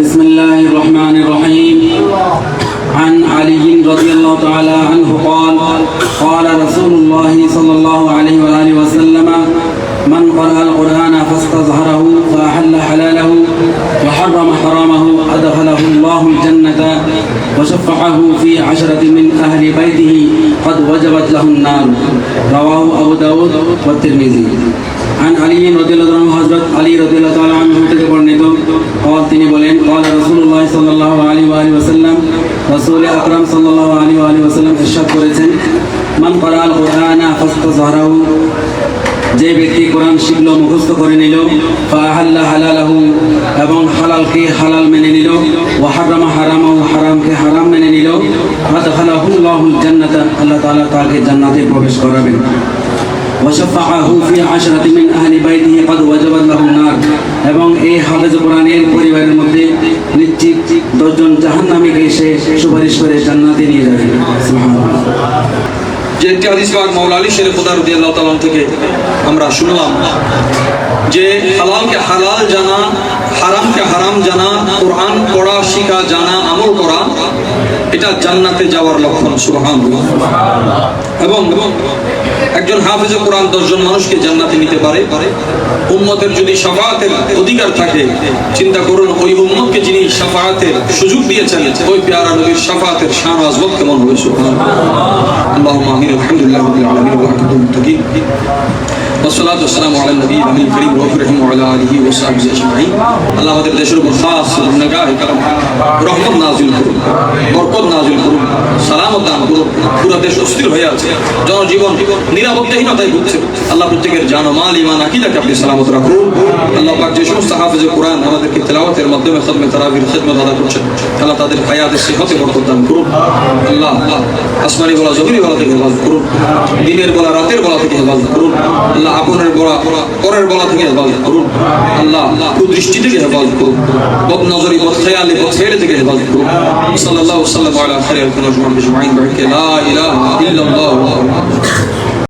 بسم الله الرحمن الرحيم. عن علي رضي الله تعالى عنه قال قال رسول الله صلى الله عليه وآله وسلم من قرأ القرآن فاستظهره فأحل حلاله وحرم حرامه أدخله الله الجنة وشفعه في عشرة من أهل بيته قد وجبت له النار. رواه أبو داود والترمذي. عن علي رضي الله عنه حضرت আলী আলী ওসাল্লাম রসুল আকরাম সাল্লাহ আলী আলী ওসাল্লাম ইরশাদ করেছেন, মান করাল কোরআনা ফস্ত জহরাউ যে ব্যক্তি কোরআন শিখল, মুখস্থ করে নিল ফাহাল্লা হালালাহু এবং হালালকে হালাল মেনে নিল ওয়াহারামা হারামাহু হারামকে হারাম মেনে নিল, আদখালাহুল্লাহুল জান্নাতা আল্লাহ তাআলা তাকে জান্নাতে প্রবেশ করাবেন। وشفعه في عشرة من أهل بيته قد وجبت له النار এবং এই হাফেজ কোরআনের পরিবারের মধ্যে নিশ্চিত দশজন জাহান্নামীকে সে সুপারিশ করে জান্নাতে নিয়ে যাবে সুবহানাল্লাহ যে একটি হাদিস পাক মাওলা আলী শের খোদা রাদিয়াল্লাহু তাআলা থেকে আমরা শুনলাম যে হালালকে হালাল জানা হারামকে হারাম জানা কোরআন পড়া শিখা জানা আমল করা এটা জান্নাতে যাওয়ার লক্ষণ সুবহানাল্লাহ এবং একজন হাফিজ কোরআন দশজন মানুষকে জান্নাতে নিতে পারে। উন্মতের যদি সাফাতের অধিকার থাকে, চিন্তা করুন, ওই উন্মতকে যিনি সাফাতের সুযোগ দিয়েছেন, ওই পেয়ারা নবীর সাফাতের শান আজবত কেমন হয়েছে আল্লাহ আমিন। আলহামদুলিল্লাহ আলমিন। لله رب العالمين والعاقبه للمتقين والصلاة والسلام على النبي الأمين الكريم وأفرهم وعلى آله وصحبه أجمعين আল্লাহ আমাদের দেশের উপর খাস নগাহ কালাম রহমত নাজিল করুন বরকত নাজিল করুন সালামত দান করুন পুরো দেশ অস্থির হয়ে আছে জনজীবন নিরাপত্তাহীনতায় ভুগছে আল্লাহ প্রত্যেকের জানো মাল ইমান আকিদাকে আপনি সালামত রাখুন আল্লাহ পাক যে সমস্ত হাফেজ কোরআন আমাদেরকে তেলাওয়াতের মাধ্যমে খদমে তারাবির খেদমত আদা করছেন আল্লাহ তাদের হায়াতের সিহতে বরকত দান করুন আল্লাহ আসমানি বলা জমিনি বলা থেকে হেফাজত করুন দিনের বলা রাতের বলা থেকে হেফাজত করুন আল্লাহ আপনের বলা পরের বলা থেকে হেফাজত করুন। আল্লাহ কুদৃষ্টি থেকে হেফাজত করুন। বদ নজরি, বদ খেয়ালি বদ খেয়ালি থেকে হেফাজত করুন। সাল্লাল্লাহু সাল্লাম আলা খাইরিল কুনুজ মুহাম্মদ আজমাইন বাহিকে লা ইলাহা ইল্লাল্লাহ